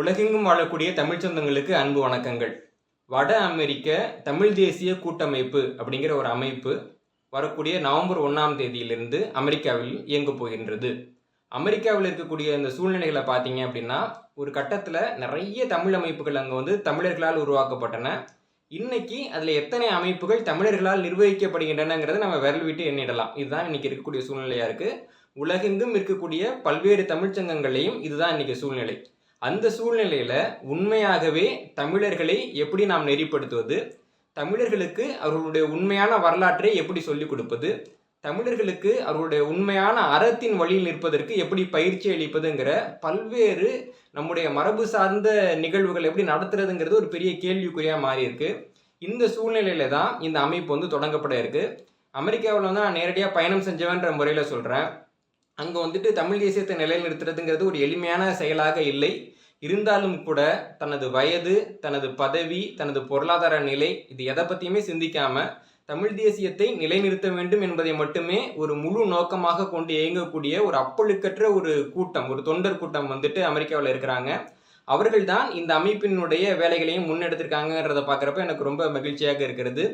உலகெங்கும் வாழக்கூடிய தமிழ் சொந்தங்களுக்கு அன்பு வணக்கங்கள். வட அமெரிக்க தமிழ் தேசிய கூட்டமைப்பு அப்படிங்கிற ஒரு அமைப்பு வரக்கூடிய நவம்பர் ஒன்றாம் தேதியிலிருந்து அமெரிக்காவில் இயங்க போகின்றது. அமெரிக்காவில் இருக்கக்கூடிய இந்த சூழ்நிலைகளை பார்த்தீங்க அப்படின்னா ஒரு கட்டத்தில் நிறைய தமிழ் அமைப்புகள் அங்கே வந்து தமிழர்களால் உருவாக்கப்பட்டன. இன்னைக்கு அதில் எத்தனை அமைப்புகள் தமிழர்களால் நிர்வகிக்கப்படுகின்றனங்கிறத நம்ம விரல் விட்டு எண்ணிடலாம். இதுதான் இன்னைக்கு இருக்கக்கூடிய சூழ்நிலையாக இருக்குது உலகெங்கும் இருக்கக்கூடிய பல்வேறு தமிழ்ச்சங்கங்களையும் இதுதான் இன்னைக்கு சூழ்நிலை. அந்த சூழ்நிலையில் உண்மையாகவே தமிழர்களை எப்படி நாம் நெறிப்படுத்துவது? தமிழர்களுக்கு அவர்களுடைய உண்மையான வரலாற்றை எப்படி சொல்லிக் கொடுப்பது? தமிழர்களுக்கு அவர்களுடைய உண்மையான அறத்தின் வழியில் நிற்பதற்கு எப்படி பயிற்சி அளிப்பதுங்கிற பல்வேறு நம்முடைய மரபு சார்ந்த நிகழ்வுகள் எப்படி நடத்துறதுங்கிறது ஒரு பெரிய கேள்விக்குறியாக மாறி இருக்கு இந்த சூழ்நிலையில தான் இந்த அமைப்பு வந்து தொடங்கப்பட இருக்கு. அமெரிக்காவில் வந்து நான் நேரடியாக பயணம் செஞ்சவன்ற முறையில் சொல்கிறேன் அங்கே வந்துட்டு தமிழ் தேசியத்தை நிலைநிறுத்துறதுங்கிறது ஒரு எளிமையான செயலாக இல்லை. இருந்தாலும் கூட தனது வயது தனது பதவி தனது பொருளாதார நிலை இது எதை பற்றியுமே சிந்திக்காம தமிழ் தேசியத்தை நிலைநிறுத்த வேண்டும் என்பதை மட்டுமே ஒரு முழு நோக்கமாக கொண்டு இயங்கக்கூடிய ஒரு அப்பழுக்கற்ற ஒரு கூட்டம் ஒரு தொண்டர் கூட்டம் வந்துட்டு அமெரிக்காவில் இருக்கிறாங்க. அவர்கள் தான் இந்த அமைப்பினுடைய வேலைகளையும் முன்னெடுத்திருக்காங்கன்றதை பார்க்குறப்ப எனக்கு ரொம்ப மகிழ்ச்சியாக இருக்கிறது.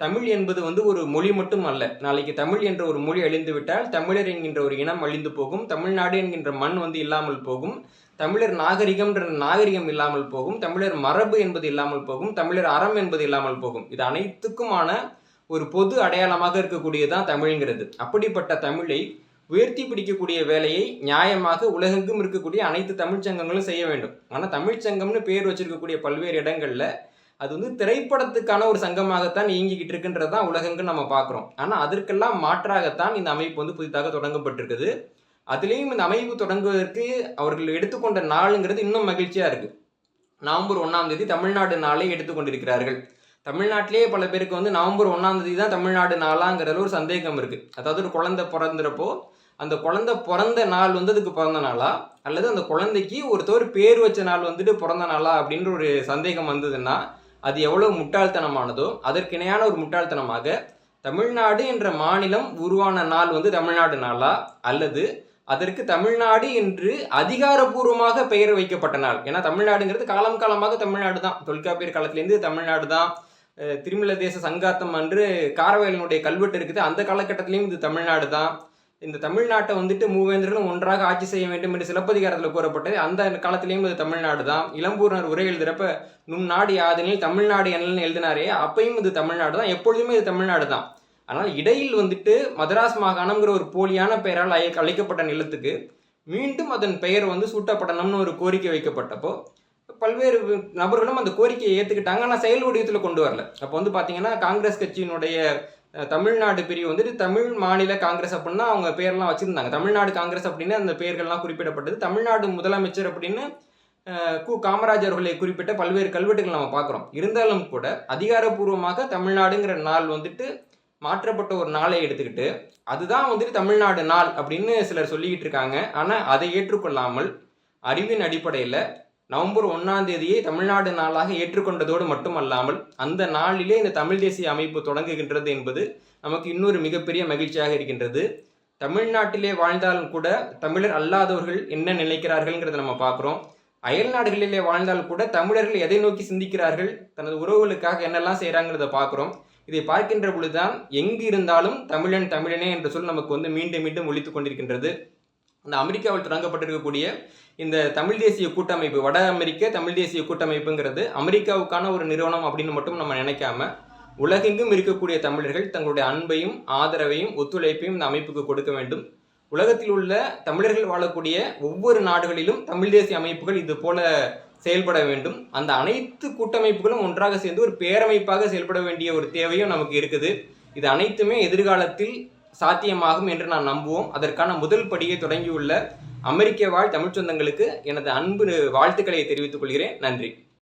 தமிழ் என்பது வந்து ஒரு மொழி மட்டும் அல்ல. நாளைக்கு தமிழ் என்ற ஒரு மொழி அழிந்துவிட்டால் தமிழர் என்கின்ற ஒரு இனம் அழிந்து போகும் தமிழ்நாடு என்கின்ற மண் வந்து இல்லாமல் போகும். தமிழர் நாகரிகம்ன்ற நாகரிகம் இல்லாமல் போகும் தமிழர் மரபு என்பது இல்லாமல் போகும் தமிழர் அறம் என்பது இல்லாமல் போகும். இது அனைத்துக்குமான ஒரு பொது அடையாளமாக இருக்கக்கூடியதுதான் தமிழ்ங்கிறது. அப்படிப்பட்ட தமிழை உயர்த்தி பிடிக்கக்கூடிய வேலையை நியாயமாக உலகெங்கும் இருக்கக்கூடிய அனைத்து தமிழ்ச்சங்கங்களும் செய்ய வேண்டும். ஆனால் தமிழ்ச்சங்கம்னு பேர் வச்சிருக்கக்கூடிய பல்வேறு இடங்களில் அது வந்து திரைப்படத்துக்கான ஒரு சங்கமாகத்தான் இயங்கிக்கிட்டு இருக்குன்றதான் தான் நம்ம பார்க்குறோம். ஆனால் அதற்கெல்லாம் மாற்றாகத்தான் இந்த அமைப்பு வந்து புதிதாக தொடங்கப்பட்டிருக்குது. அதுலேயும் இந்த அமைப்பு தொடங்குவதற்கு அவர்கள் எடுத்துக்கொண்ட நாளுங்கிறது இன்னும் மகிழ்ச்சியாக இருக்குது நவம்பர் ஒன்றாம் தேதி தமிழ்நாடு நாளை எடுத்துக்கொண்டிருக்கிறார்கள். தமிழ்நாட்டிலேயே பல பேருக்கு வந்து நவம்பர் ஒன்றாம் தேதி தான் தமிழ்நாடு நாளாங்கிறதுல ஒரு சந்தேகம் இருக்குது அதாவது ஒரு குழந்தை பிறந்துறப்போ அந்த குழந்தை பிறந்த நாள் வந்து அதுக்கு பிறந்த நாளா? அல்லது அந்த குழந்தைக்கு ஒருத்தர் பேர் வச்ச நாள் வந்துட்டு பிறந்த நாளா அப்படின்ற ஒரு சந்தேகம் வந்ததுன்னா அது எவ்வளோ முட்டாள்தனமானதோ அதற்கிணையான ஒரு முட்டாள்தனமாக தமிழ்நாடு என்ற மாநிலம் உருவான நாள் வந்து தமிழ்நாடு நாளா? அல்லது அதற்கு தமிழ்நாடு என்று அதிகாரப்பூர்வமாக பெயர் வைக்கப்பட்ட நாள் ஏன்னா தமிழ்நாடுங்கிறது காலம் காலமாக தமிழ்நாடு தான். தொல்காப்பியர் காலத்திலேருந்து தமிழ்நாடு தான். அஹ் திருமல தேச சங்காத்தம் அன்று காரவேலனுடைய கல்வெட்டு இருக்குது. அந்த காலகட்டத்திலையும் இது தமிழ்நாடு தான். இந்த தமிழ்நாட்டை வந்துட்டு மூவேந்தர்களும் ஒன்றாக ஆட்சி செய்ய வேண்டும் என்று சிலப்பதிகாரத்தில் கூறப்பட்டது. அந்த காலத்திலையும் இது தமிழ்நாடு தான். இளம்பூர்னர் உரை எழுதுறப்ப நும் நாடு யாதெனில் தமிழ்நாடு என்னன்னு எழுதினாரே அப்பையும் இது தமிழ்நாடு தான். எப்பொழுதுமே இது தமிழ்நாடு தான். ஆனால் இடையில் வந்துட்டு மதராஸ் மாகாணம்ங்கிற ஒரு போலியான பெயரால் அழைக்க அழைக்கப்பட்ட நிலத்துக்கு மீண்டும் அதன் பெயர் வந்து சூட்டப்படணும்னு ஒரு கோரிக்கை வைக்கப்பட்டப்போ பல்வேறு நபர்களும் அந்த கோரிக்கையை ஏற்றுக்கிட்டாங்க ஆனால் செயல் வடிவத்தில் கொண்டு வரல. அப்போ வந்து பார்த்தீங்கன்னா காங்கிரஸ் கட்சியினுடைய தமிழ்நாடு பிரிவு வந்துட்டு தமிழ் மாநில காங்கிரஸ் அப்படின்னா அவங்க பேர்லாம் வச்சுருந்தாங்க. தமிழ்நாடு காங்கிரஸ் அப்படின்னு அந்த பெயர்கள்லாம் குறிப்பிடப்பட்டது. தமிழ்நாடு முதலமைச்சர் அப்படின்னு கு காமராஜர் அவர்களை குறிப்பிட்ட பல்வேறு கல்வெட்டுகள் நம்ம பார்க்குறோம் இருந்தாலும் கூட அதிகாரப்பூர்வமாக தமிழ்நாடுங்கிற நாள் வந்துட்டு மாற்றப்பட்ட ஒரு நாளை எடுத்துக்கிட்டு அதுதான் வந்துட்டு தமிழ்நாடு நாள் அப்படின்னு சிலர் சொல்லிக்கிட்டு இருக்காங்க. ஆனால் அதை ஏற்றுக்கொள்ளாமல் அறிவின் அடிப்படையில் நவம்பர் ஒன்றாம் தேதியை தமிழ்நாடு நாளாக ஏற்றுக்கொண்டதோடு மட்டுமல்லாமல் அந்த நாளிலே இந்த தமிழ் தேசிய அமைப்பு தொடங்குகின்றது என்பது நமக்கு இன்னொரு மிகப்பெரிய மகிழ்ச்சியாக இருக்கின்றது. தமிழ்நாட்டிலே வாழ்ந்தாலும் கூட தமிழர் அல்லாதவர்கள் என்ன நினைக்கிறார்கள்ங்கிறத நம்ம பார்க்குறோம். அயல் நாடுகளிலே வாழ்ந்தால் கூட தமிழர்கள் எதை நோக்கி சிந்திக்கிறார்கள்? தனது உறவுகளுக்காக என்னெல்லாம் செய்கிறாங்கிறத பார்க்குறோம். இதை பார்க்கின்ற பொழுதுதான் எங்கு இருந்தாலும் தமிழன் தமிழனே என்ற சொல் நமக்கு வந்து மீண்டும் மீண்டும் ஒழித்து கொண்டிருக்கின்றது. அந்த அமெரிக்காவில் தொடங்கப்பட்டிருக்கக்கூடிய இந்த தமிழ் தேசிய கூட்டமைப்பு வட அமெரிக்க தமிழ் தேசிய கூட்டமைப்புங்கிறது அமெரிக்காவுக்கான ஒரு நிறுவனம் அப்படின்னு மட்டும் நம்ம நினைக்காம உலகெங்கும் இருக்கக்கூடிய தமிழர்கள் தங்களுடைய அன்பையும் ஆதரவையும் ஒத்துழைப்பையும் இந்த அமைப்புக்கு கொடுக்க வேண்டும். உலகத்தில் உள்ள தமிழர்கள் வாழக்கூடிய ஒவ்வொரு நாடுகளிலும் தமிழ் தேசிய அமைப்புகள் இது போல செயல்பட வேண்டும். அந்த அனைத்து கூட்டமைப்புகளும் ஒன்றாக சேர்ந்து ஒரு பேரமைப்பாக செயல்பட வேண்டிய ஒரு தேவையும் நமக்கு இருக்குது. இது அனைத்துமே எதிர்காலத்தில் சாத்தியமாகும் என்று நான் நம்புவோம். அதற்கான முதல் படியை தொடங்கியுள்ள அமெரிக்க வாழ் தமிழ்ச் சொந்தங்களுக்கு எனது அன்பு வாழ்த்துக்களை தெரிவித்துக் கொள்கிறேன். நன்றி.